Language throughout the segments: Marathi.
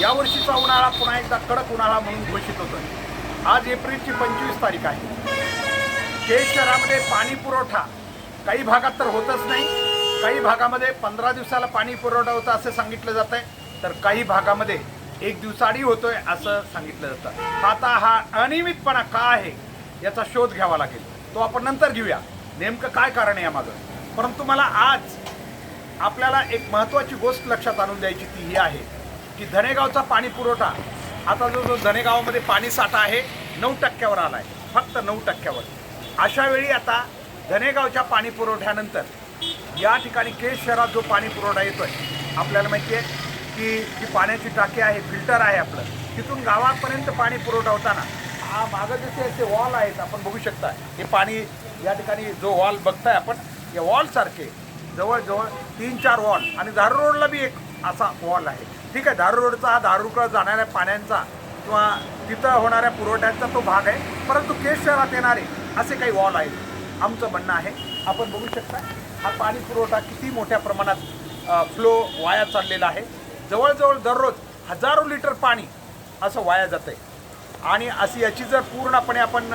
यावर्षीचा उन्हाळा पुन्हा एकदा कडक उन्हाळा म्हणून घोषित होतोय. आज एप्रिलची पंचवीस तारीख आहे. केज शहरामध्ये पाणी पुरवठा काही भागात तर होतच नाही. काही भागामध्ये पंधरा दिवसाला पाणी पुरवठा होता असं सांगितलं जात आहे तर काही भागामध्ये एक दिवसाआडी होतोय असं सांगितलं जातं. आता हा अनियमितपणा का आहे याचा शोध घ्यावा लागेल. तो आपण नंतर घेऊया. नेमकं काय कारण आहे यामागं परंतु मला आज आपल्याला एक महत्त्वाची गोष्ट लक्षात आणून द्यायची ती ही आहे. की धनेगावचा पाणी पुरवठा. आता जो जो धनेगावामध्ये पाणी साठा आहे नऊ टक्क्यावर आला आहे फक्त नऊ टक्क्यावर. अशा वेळी आता धनेगावच्या पाणी पुरवठ्यानंतर या ठिकाणी केश शहरात जो पाणी पुरवठा येतो आहे आपल्याला माहिती आहे की जी पाण्याची टाकी आहे फिल्टर आहे आपलं तिथून गावापर्यंत पाणी पुरवठा होताना हा मागं जसे असे वॉल आहेत आपण बघू शकता. हे पाणी या ठिकाणी जो वॉल बघताय आपण या वॉलसारखे जवळजवळ तीन चार वॉल आणि धारू रोडला बी एक असा वॉल आहे. ठीक आहे दारू रोडचा हा दारूकडं जाणाऱ्या पाण्यांचा किंवा तिथं होणाऱ्या पुरवठ्याचा तो भाग आहे परंतु केस शहरात येणारे असे काही वॉल आहेत. आमचं म्हणणं आहे आपण बघू शकता हा पाणी पुरवठा किती मोठ्या प्रमाणात फ्लो वाया चाललेला आहे. जवळजवळ दररोज हजारो लिटर पाणी असं वाया जातं आहे आणि अशी याची जर पूर्णपणे आपण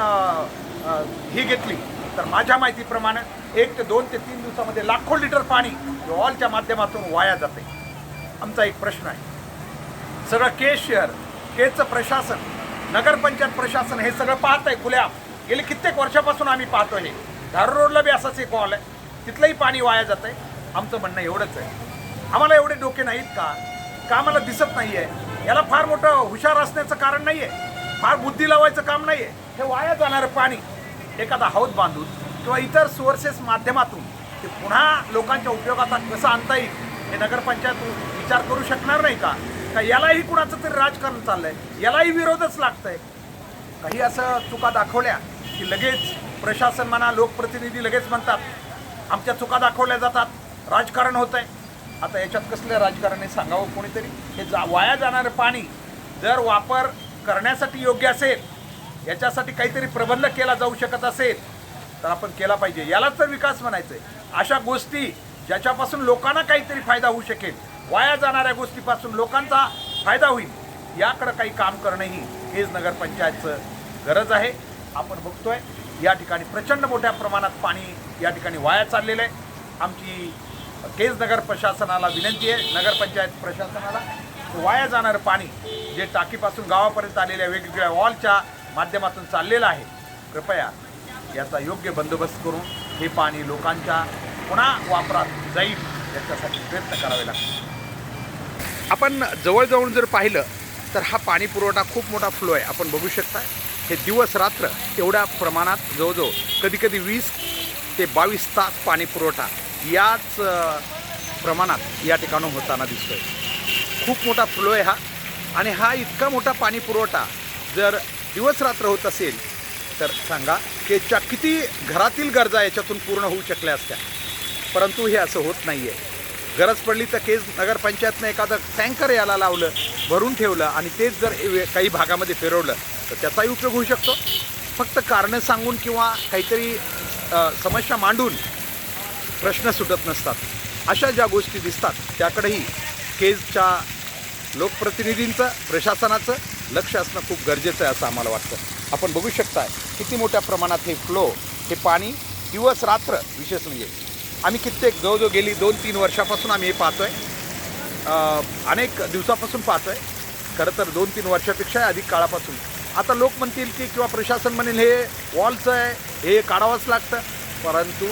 ही घेतली तर माझ्या माहितीप्रमाणे एक ते दोन ते तीन दिवसामध्ये लाखो लिटर पाणी वॉलच्या माध्यमातून वाया जाते आमचा एक प्रश्न आहे. सगळं केशियर शहर प्रशासन नगरपंचायत प्रशासन हे सगळं पाहत आहे खुल्या. गेले कित्येक वर्षापासून आम्ही पाहतो हे. धारू रोडला बी असाच एक हॉल आहे. तिथलंही पाणी वाया जात आहे आमचं म्हणणं एवढंच आहे. आम्हाला एवढे डोके नाहीत का? का आम्हाला दिसत नाही आहे याला फार मोठं हुशार असण्याचं कारण नाही आहे फार बुद्धी लावायचं काम नाही आहे हे वाया जाणारं पाणी. एखादा हौद बांधून किंवा इतर सोर्सेस माध्यमातून ते पुन्हा लोकांच्या उपयोगात कसं आणता येईल हे नगरपंचायत विचार करू शकणार नाही का? का यालाही कुणाचं तरी राजकारण चाललंय? यालाही विरोधच लागतंय. काही असं चुका दाखवल्या की लगेच प्रशासन म्हणा लोकप्रतिनिधी लगेच म्हणतात आमच्या चुका दाखवल्या जातात राजकारण होत आहे आता याच्यात कसलं राजकारण आहे सांगावं कोणीतरी? हे जा वाया जाणारं पाणी जर वापर करण्यासाठी योग्य असेल याच्यासाठी काहीतरी प्रबंध केला जाऊ शकत असेल तर आपण केला पाहिजे. यालाच तर विकास म्हणायचं आहे अशा गोष्टी ज्याच्यापासून लोकांना काहीतरी फायदा होऊ शकेल. वाया जाणाऱ्या गोष्टीपासून लोकांचा फायदा होईल याकडं काही काम करणंही हेच नगरपंचायतचं गरज आहे. आपण बघतोय या ठिकाणी प्रचंड मोठ्या प्रमाणात पाणी या ठिकाणी वाया चाललेलं आहे. आमची केज नगर प्रशासनाला विनंती आहे नगरपंचायत प्रशासनाला वाया जाणारं पाणी जे टाकीपासून गावापर्यंत आलेल्या वेगवेगळ्या वॉलच्या माध्यमातून चाललेलं आहे कृपया याचा योग्य बंदोबस्त करून हे पाणी लोकांच्या पुन्हा वापरात जाईल याच्यासाठी प्रयत्न करावे लागतील. आपण जवळजवळ जर पाहिलं तर हा पाणी पुरवठा खूप मोठा फ्लो आहे. आपण बघू शकता हे दिवस रात्र एवढ्या प्रमाणात जवळजवळ कधीकधी वीस ते बावीस तास पाणी पुरवठा याच प्रमाणात या ठिकाणून होताना दिसतोय. खूप मोठा फ्लो आहे हा. आणि हा इतका मोठा पाणी पुरवठा जर दिवस रात्र होत असेल तर सांगा की च्या किती घरातील गरजा याच्यातून पूर्ण होऊ शकल्या असत्या. परंतु हे असं होत नाही आहे गरज पडली तर केज नगरपंचायतनं एखादं टँकर याला लावलं भरून ठेवलं आणि तेच जर काही भागामध्ये फिरवलं तर त्याचाही उपयोग होऊ शकतो. फक्त कारणं सांगून किंवा काहीतरी समस्या मांडून प्रश्न सुटत नसतात. अशा ज्या गोष्टी दिसतात त्याकडेही केजच्या लोकप्रतिनिधींचं प्रशासनाचं लक्ष असणं खूप गरजेचं आहे असं आम्हाला वाटतं. आपण बघू शकता किती मोठ्या प्रमाणात हे फ्लो हे पाणी दिवस रात्र विशेष म्हणजे आम्ही कित्येक जवळजवळ गेली दोन तीन वर्षापासून आम्ही हे पाहतोय. आहे अनेक दिवसापासून पाहतोय. खरं तर दोन तीन वर्षापेक्षा अधिक काळापासून. आता लोक म्हणतील की किंवा प्रशासन म्हणेल हे वॉलचं आहे हे काढावंच लागतं. परंतु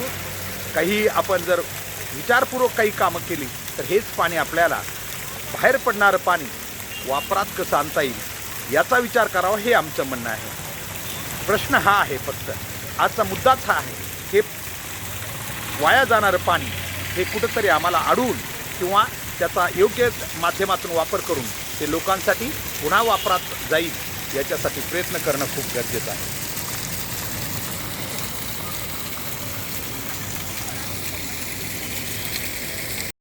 काही आपण जर विचारपूर्वक काही कामं केली तर हेच पाणी आपल्याला बाहेर पडणारं पाणी वापरात कसं आणता येईल याचा विचार करावा हे आमचं म्हणणं आहे. प्रश्न हा आहे फक्त. आजचा मुद्दाच हा आहे. हे वाया जाणारं पाणी हे कुठंतरी आम्हाला अडवून किंवा त्याचा योग्य माध्यमातून वापर करून ते लोकांसाठी पुन्हा वापरात जाईल याच्यासाठी प्रयत्न करणं खूप गरजेचं आहे.